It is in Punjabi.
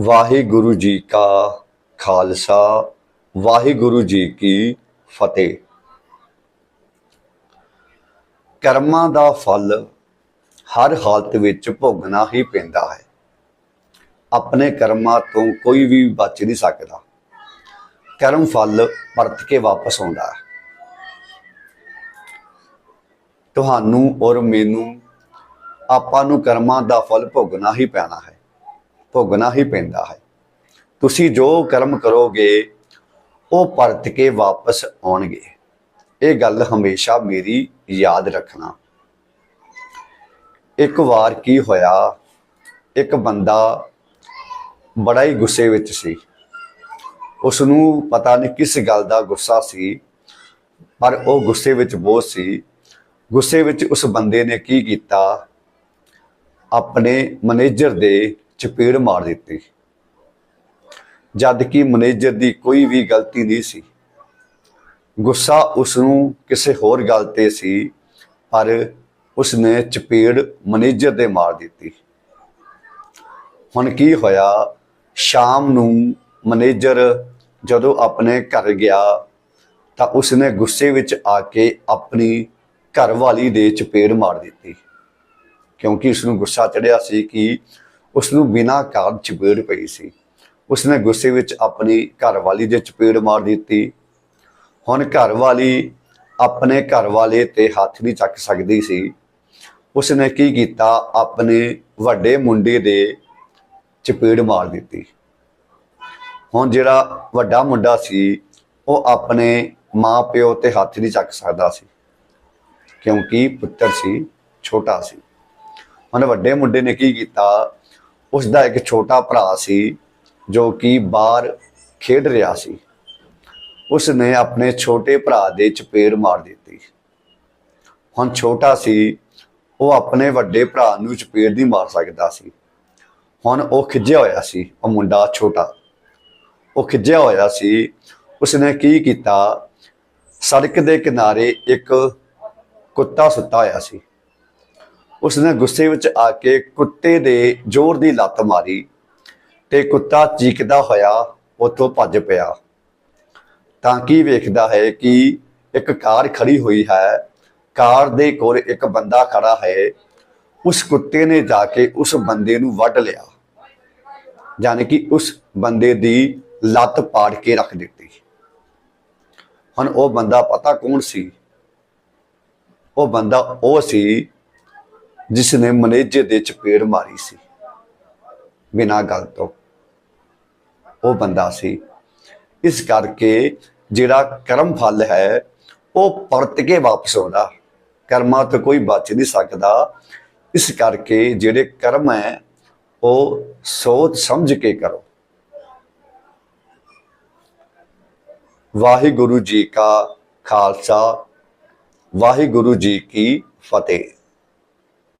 ਵਾਹਿਗੁਰੂ ਜੀ ਕਾ ਖਾਲਸਾ, ਵਾਹਿਗੁਰੂ ਜੀ ਕੀ ਫਤਿਹ। ਕਰਮਾਂ ਦਾ ਫਲ ਹਰ ਹਾਲਤ ਵਿੱਚ ਭੋਗਣਾ ਹੀ ਪੈਂਦਾ ਹੈ। ਆਪਣੇ ਕਰਮਾਂ ਤੋਂ ਕੋਈ ਵੀ ਬਚ ਨਹੀਂ ਸਕਦਾ। ਕਰਮ ਫਲ ਪਰਤ ਕੇ ਵਾਪਸ ਆਉਂਦਾ ਹੈ। ਤੁਹਾਨੂੰ ਔਰ ਮੈਨੂੰ ਆਪਾਂ ਨੂੰ ਕਰਮਾਂ ਦਾ ਫਲ ਭੋਗਣਾ ਹੀ ਪੈਣਾ ਹੈ। ਭੋਗਣਾ ਹੀ ਪੈਂਦਾ ਹੈ। ਤੁਸੀਂ ਜੋ ਕਰਮ ਕਰੋਗੇ, ਉਹ ਪਰਤ ਕੇ ਵਾਪਸ ਆਉਣਗੇ। ਇਹ ਗੱਲ ਹਮੇਸ਼ਾ ਮੇਰੀ ਯਾਦ ਰੱਖਣਾ। ਇੱਕ ਵਾਰ ਕੀ ਹੋਇਆ, ਇੱਕ ਬੰਦਾ ਬੜਾ ਹੀ ਗੁੱਸੇ ਵਿੱਚ ਸੀ। ਉਸ ਨੂੰ ਪਤਾ ਨਹੀਂ ਕਿਸ ਗੱਲ ਦਾ ਗੁੱਸਾ ਸੀ, ਪਰ ਉਹ ਗੁੱਸੇ ਵਿੱਚ ਬਹੁਤ ਸੀ। ਗੁੱਸੇ ਵਿੱਚ ਉਸ ਬੰਦੇ ਨੇ ਕੀ ਕੀਤਾ? ਆਪਣੇ ਮੈਨੇਜਰ ਦੇ ਚਪੇੜ ਮਾਰ ਦਿੱਤੀ। ਜਦ ਕਿ ਮੈਨੇਜਰ ਦੀ ਕੋਈ ਵੀ ਗਲਤੀ ਨਹੀਂ ਸੀ। ਗੁੱਸਾ ਉਸ ਨੂੰ ਕਿਸੇ ਹੋਰ ਗੱਲ ਤੇ ਸੀ, ਪਰ ਉਸ ਨੇ ਚਪੇੜ ਮੈਨੇਜਰ ਦੇ ਮਾਰ ਦਿੱਤੀ। ਹੁਣ ਕੀ ਹੋਇਆ? ਸ਼ਾਮ ਨੂੰ ਮੈਨੇਜਰ ਜਦੋਂ ਆਪਣੇ ਘਰ ਗਿਆ, ਤਾਂ ਉਸ ਨੇ ਗੁੱਸੇ ਵਿੱਚ ਆ ਕੇ ਆਪਣੀ ਘਰਵਾਲੀ ਦੇ ਚਪੇੜ ਮਾਰ ਦਿੱਤੀ। ਕਿਉਂਕਿ ਉਸ ਨੂੰ ਗੁੱਸਾ ਚੜਿਆ ਸੀ ਕਿ ਉਸ ਨੂੰ ਬਿਨਾਂ ਕਾਰ ਚਪੇੜ ਪਈ ਸੀ। ਉਸ ਨੇ ਗੁੱਸੇ ਵਿੱਚ ਆਪਣੀ ਘਰਵਾਲੀ ਦੇ ਚਪੇੜ ਮਾਰ ਦਿੱਤੀ। ਹੁਣ ਘਰਵਾਲੀ ਆਪਣੇ ਘਰਵਾਲੇ ਤੇ ਹੱਥ ਨਹੀਂ ਚੱਕ ਸਕਦੀ ਸੀ। ਉਸ ਨੇ ਕੀ ਕੀਤਾ? ਆਪਣੇ ਵੱਡੇ ਮੁੰਡੇ ਦੇ ਚਪੇੜ ਮਾਰ ਦਿੱਤੀ। ਹੁਣ ਜਿਹੜਾ ਵੱਡਾ ਮੁੰਡਾ ਸੀ, ਉਹ ਆਪਣੇ ਮਾਂ ਪਿਓ ਤੇ ਹੱਥ ਨਹੀਂ ਚੱਕ ਸਕਦਾ ਸੀ, ਕਿਉਂਕਿ ਪੁੱਤਰ ਸੀ, ਛੋਟਾ ਸੀ। ਹੁਣ ਵੱਡੇ ਮੁੰਡੇ ਨੇ ਕੀ ਕੀਤਾ? ਉਸ ਦਾ ਇੱਕ ਛੋਟਾ ਭਰਾ ਸੀ, ਜੋ ਕਿ ਬਾਹਰ ਖੇਡ ਰਿਹਾ ਸੀ। ਉਸ ਨੇ ਆਪਣੇ ਛੋਟੇ ਭਰਾ ਦੇ ਚਪੇੜ ਮਾਰ ਦਿੱਤੀ। ਹੁਣ ਛੋਟਾ ਸੀ, ਉਹ ਆਪਣੇ ਵੱਡੇ ਭਰਾ ਨੂੰ ਚਪੇੜ ਨਹੀਂ ਮਾਰ ਸਕਦਾ ਸੀ। ਹੁਣ ਉਹ ਖਿੱਚਿਆ ਹੋਇਆ ਸੀ, ਉਹ ਮੁੰਡਾ ਛੋਟਾ। ਉਹ ਖਿੱਚਿਆ ਹੋਇਆ ਸੀ, ਉਸਨੇ ਕੀ ਕੀਤਾ? ਸੜਕ ਦੇ ਕਿਨਾਰੇ ਇੱਕ ਕੁੱਤਾ ਸੁੱਤਾ ਹੋਇਆ ਸੀ। ਉਸਨੇ ਗੁੱਸੇ ਵਿੱਚ ਆ ਕੇ ਕੁੱਤੇ ਦੇ ਜ਼ੋਰ ਦੀ ਲੱਤ ਮਾਰੀ ਤੇ ਕੁੱਤਾ ਚੀਕਦਾ ਹੋਇਆ ਉੱਥੋਂ ਭੱਜ ਪਿਆ। ਤਾਂ ਕੀ ਵੇਖਦਾ ਹੈ ਕਿ ਇੱਕ ਕਾਰ ਖੜੀ ਹੋਈ ਹੈ। ਕਾਰ ਦੇ ਕੋਲ ਇੱਕ ਬੰਦਾ ਖੜਾ ਹੈ। ਉਸ ਕੁੱਤੇ ਨੇ ਜਾ ਕੇ ਉਸ ਬੰਦੇ ਨੂੰ ਵੱਢ ਲਿਆ। ਯਾਨੀ ਕਿ ਉਸ ਬੰਦੇ ਦੀ ਲੱਤ ਪਾੜ ਕੇ ਰੱਖ ਦਿੱਤੀ। ਹੁਣ ਉਹ ਬੰਦਾ ਪਤਾ ਕੌਣ ਸੀ? ਉਹ ਬੰਦਾ ਉਹ ਸੀ ਜਿਸ ਨੇ ਮੈਨੇਜਰ ਦੇ ਚਪੇੜ ਮਾਰੀ ਸੀ। ਬਿਨਾਂ ਗੱਲ ਤੋਂ। ਉਹ ਬੰਦਾ ਸੀ। ਇਸ ਕਰਕੇ ਜਿਹੜਾ ਕਰਮ ਫਲ ਹੈ, ਉਹ ਪਰਤ ਕੇ ਵਾਪਸ ਆਉਂਦਾ। ਕਰਮਾਂ ਤੋਂ ਕੋਈ ਬਚ ਨਹੀਂ ਸਕਦਾ। ਇਸ ਕਰਕੇ ਜਿਹੜੇ ਕਰਮ ਹੈ, ਉਹ ਸੋਚ ਸਮਝ ਕੇ ਕਰੋ। ਵਾਹਿਗੁਰੂ ਜੀ ਕਾ ਖਾਲਸਾ, ਵਾਹਿਗੁਰੂ ਜੀ ਕੀ ਫਤਿਹ।